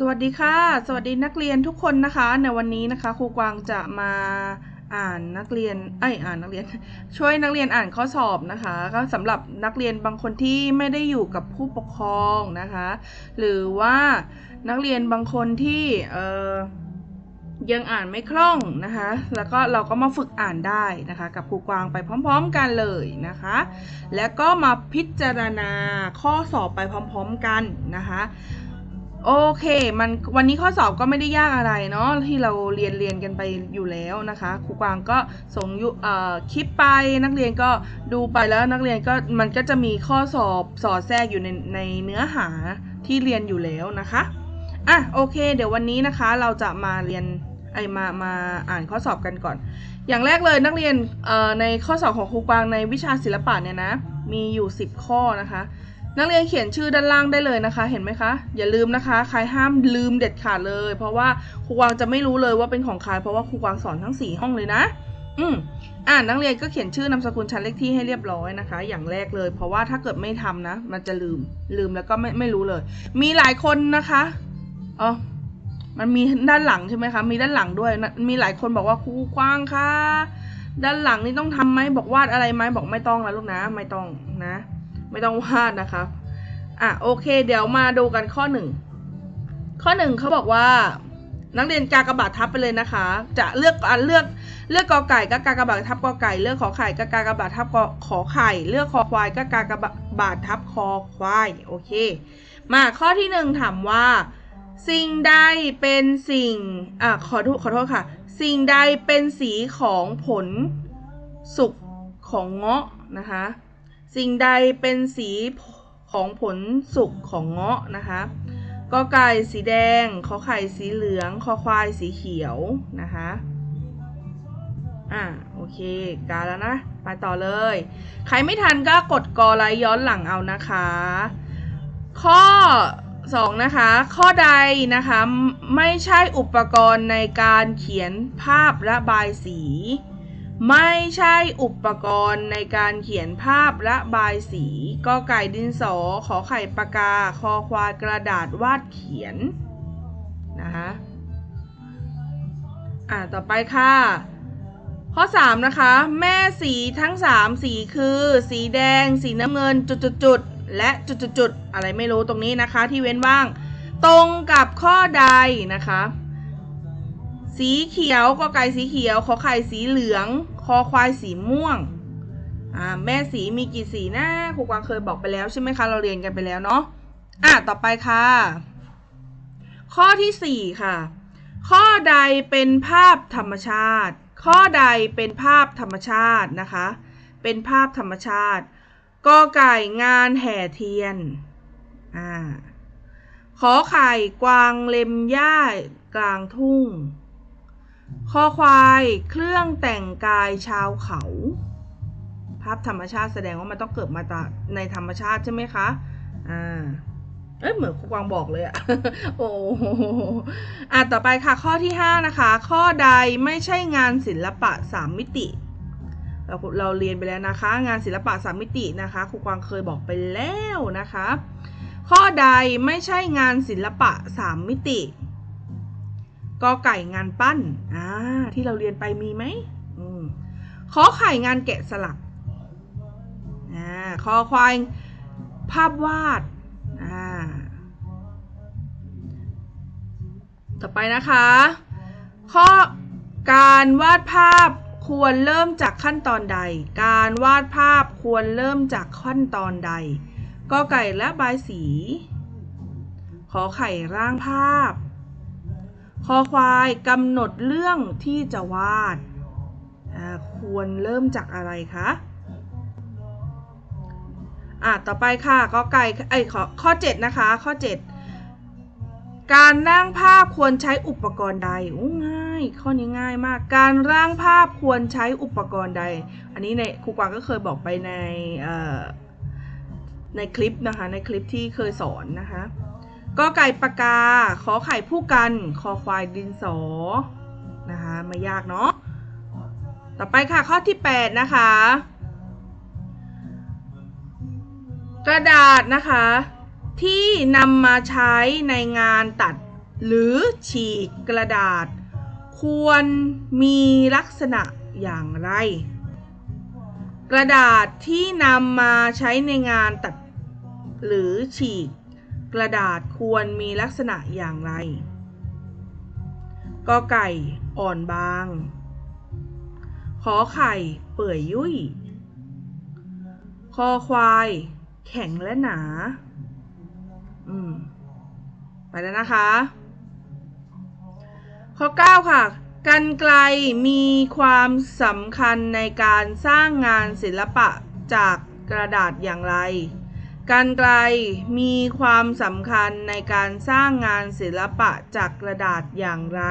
สวัสดีค่ะ สวัสดีนักเรียนทุกคนนะคะ ในวันนี้นะคะครูกวางจะมาอ่านนักเรียนเอ้อ่านนักเรียน ช่วยนักเรียนอ่านข้อสอบนะคะ ก็สำหรับนักเรียนบางคนที่ไม่ได้อยู่กับผู้ปกครองนะคะ หรือว่านักเรียนบางคนที่เออยังอ่านไม่คล่องนะคะ แล้วก็เราก็มาฝึกอ่านได้นะคะ กับครูกวางไปพร้อม ๆ กันเลยนะคะ แล้วก็มาพิจารณาข้อสอบไปพร้อม ๆ กันนะคะ โอเค มันวันนี้ข้อสอบก็ไม่ได้ยากอะไรเนาะที่เราเรียนเรียนกันไปอยู่แล้วนะคะครูกวางก็ส่งยุเอ่อคลิปไปนักเรียนก็ดูไปแล้วนักเรียนก็มันก็จะมีข้อสอบสอดแทรกอยู่ในในเนื้อหาที่เรียนอยู่แล้วนะคะอะโอเค เดี๋ยววันนี้นะคะเราจะมาเรียนไอมามาอ่านข้อสอบกันก่อน อย่างแรกเลยนักเรียนในข้อสอบของครูกวางในวิชาศิลปะเนี่ยนะมีอยู่ 10 ข้อนะคะ นักเรียนเขียนชื่อด้านล่างได้เลยนะคะ เห็นไหมคะ อย่าลืมนะคะ ใครห้ามลืมเด็ดขาดเลย เพราะว่าครูกวางจะไม่รู้เลยว่าเป็นของใครเพราะว่าครูกวางสอนทั้ง 4 ห้องเลยนะ อืมอ่านนักเรียนก็เขียนชื่อนามสกุลชั้นเลขที่ให้เรียบร้อยนะคะ อย่างแรกเลย เพราะว่าถ้าเกิดไม่ทำนะ มันจะลืมลืมแล้วก็ไม่ไม่รู้เลย มีหลายคนนะคะอ๋อมันมีด้านหลังใช่ไหมคะ มีด้านหลังด้วยนะมีหลายคนบอกว่าครูกว้างคะด้านหลังนี่ต้องทำไหมบอกวาดอะไรไหมบอกไม่ต้องนะลูกนะ ไม่ต้องนะ ไม่ต้องวาดนะคะอะโอเค เดี๋ยวมาดูกันข้อหนึ่งข้อหนึ่งเขาบอกว่า นักเรียนกากบาททับไปเลยนะคะ จะเลือกอะเลือกเลือกกอไก่ก็กากบาททับกอไก่ เลือกขอไข่ก็กากบาททับกอขอไข่ เลือกคอควายก็กากบาททับคอควายโอเค มาข้อที่หนึ่งถามว่า สิ่งใดเป็นสิ่งอะขอโทษขอโทษค่ะ สิ่งใดเป็นสีของผลสุกของเงาะนะคะ สิ่งใดเป็นสีของผลสุกของเงาะนะคะกอไก่สีแดง ขอไข่สีเหลือง คอควายสีเขียวนะคะ อ่าโอเค กาแล้วนะ ไปต่อเลย ใครไม่ทันก็กดกอไลย้อนหลังเอานะคะ ข้อ 2 นะคะ ข้อใดนะคะ ไม่ใช่อุปกรณ์ในการเขียนภาพระบายสี ไม่ใช่อุปกรณ์ในการเขียนภาพระบายสีกอไก่ดินสอ ขอไข่ปากกา คอควายกระดาษวาดเขียนนะคะอ่าต่อไปค่ะ ข้อ 3 นะคะ แม่สีทั้ง 3 สีคือ สีแดง สีน้ำเงินจุดๆๆและจุดๆๆอะไรไม่รู้ตรงนี้นะคะที่เว้นว่าง ตรงกับข้อใดนะคะ สีเขียวกอไก่สีเขียวขอไข่สีเหลือง คอควายสีม่วงอ่าแม่สีมีกี่สีนะครูกวางเคยบอกไปแล้วใช่ไหมคะ เราเรียนกันไปแล้วเนาะอะต่อไปค่ะ ข้อที่ 4 ค่ะ ข้อใดเป็นภาพธรรมชาติ ข้อใดเป็นภาพธรรมชาตินะคะ เป็นภาพธรรมชาติกอไก่งานแห่เทียนอ่าขอไข่กวางเล็มหญ้ากลางทุ่ง คอควายเครื่องแต่งกายชาวเขา ภาพธรรมชาติแสดงว่ามันต้องเกิดมาจากในธรรมชาติใช่ไหมคะ อ่า เอ้ยเหมือนครูกวางบอกเลยอะโอ้โหอะต่อไปค่ะข้อที่ 5 นะคะ ข้อใดไม่ใช่งานศิลปะ 3 มิติ เราเราเรียนไปแล้วนะคะ งานศิลปะ 3 มิตินะคะครูกวางเคยบอกไปแล้วนะคะ ข้อใดไม่ใช่งานศิลปะ 3 มิติ กอไก่งานปั้นอ่าที่เราเรียนไปมีไหมอืมขอไข่งานแกะสลักอ่าคอควายภาพวาดอ่าต่อไปนะคะ ข้อการวาดภาพควรเริ่มจากขั้นตอนใด การวาดภาพควรเริ่มจากขั้นตอนใดกอไก่และบายสี ขอไข่ร่างภาพ คอควายกำหนดเรื่องที่จะวาด ควรเริ่มจากอะไรคะ อะ ต่อไปค่ะก็ไก่ไอ้ข้อข้อ 7 นะคะ ข้อ 7 การร่างภาพควรใช้อุปกรณ์ใดอู้ง่าย ข้อนี้ง่ายมาก การร่างภาพควรใช้อุปกรณ์ใด อันนี้ในครูกวางก็เคยบอกไปในในคลิปนะคะ ในคลิปที่เคยสอนนะคะ ก็ไก่ปากกา ขอไข่ผู้กัน คอควายดินสอ นะคะไม่ยากเนาะ ต่อไปค่ะข้อที่ 8 นะคะ กระดาษนะคะ ที่นำมาใช้ในงานตัดหรือฉีกกระดาษ ควรมีลักษณะอย่างไร กระดาษที่นำมาใช้ในงานตัดหรือฉีก กระดาษควรมีลักษณะอย่างไร กอไก่อ่อนบาง ขอไข่เปื่อยยุ่ย คอควาย แข็งและหนา อืม ไปแล้วนะคะ ข้อ 9 ค่ะกันไกลมีความสำคัญในการสร้างงานศิลปะจากกระดาษอย่างไร กันไกลมีความสำคัญในการสร้างงานศิลปะจากกระดาษอย่างไร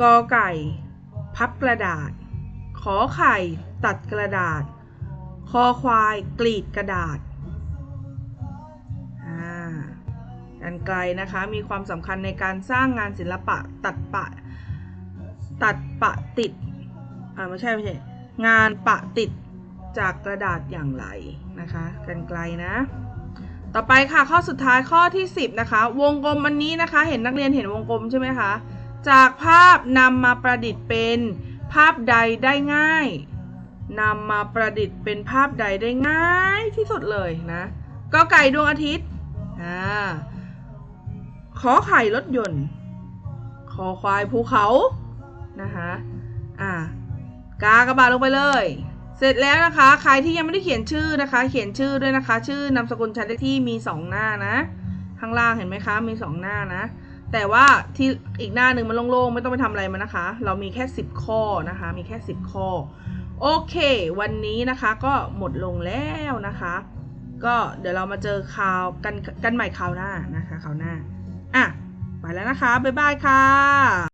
กอไก่ พับกระดาษ ขอไข่ ตัดกระดาษ คอควาย กรีดกระดาษอ่ากันไกลนะคะมีความสำคัญในการสร้างงานศิลปะตัดปะ ตัดปะติดอ่าไม่ใช่ไม่ใช่งานปะติด จากกระดาษอย่างไรนะคะกันไกลนะ ต่อไปค่ะข้อสุดท้ายข้อที่ 10นะคะวงกลมอันนี้นะคะ เห็นนักเรียนเห็นวงกลมใช่ไหมคะจากภาพนำมาประดิษฐ์เป็นภาพใดได้ง่ายนำมาประดิษฐ์เป็นภาพใดได้ง่ายที่สุดเลยนะก็ไก่ดวงอาทิตย์อ่าขอไข่รถยนต์ ขอควายภูเขานะคะอ่ากากระบาดลงไปเลย เสร็จแล้วนะคะ ใครที่ยังไม่ได้เขียนชื่อนะคะ เขียนชื่อด้วยนะคะ ชื่อนามสกุลชั้นเลขที่มี 2 หน้านะ ข้างล่างเห็นไหมคะ มี 2 หน้านะ แต่ว่าที่อีกหน้าหนึ่งมันโล่งๆ ไม่ต้องไปทำอะไรมันนะคะ เรามีแค่ 10 ข้อนะคะ มีแค่ 10 ข้อ โอเค วันนี้นะคะก็หมดลงแล้วนะคะ ก็เดี๋ยวเรามาเจอข่าวกันกันใหม่คราวหน้านะคะคราวหน้าอะไปแล้วนะคะ บ๊ายบายค่ะ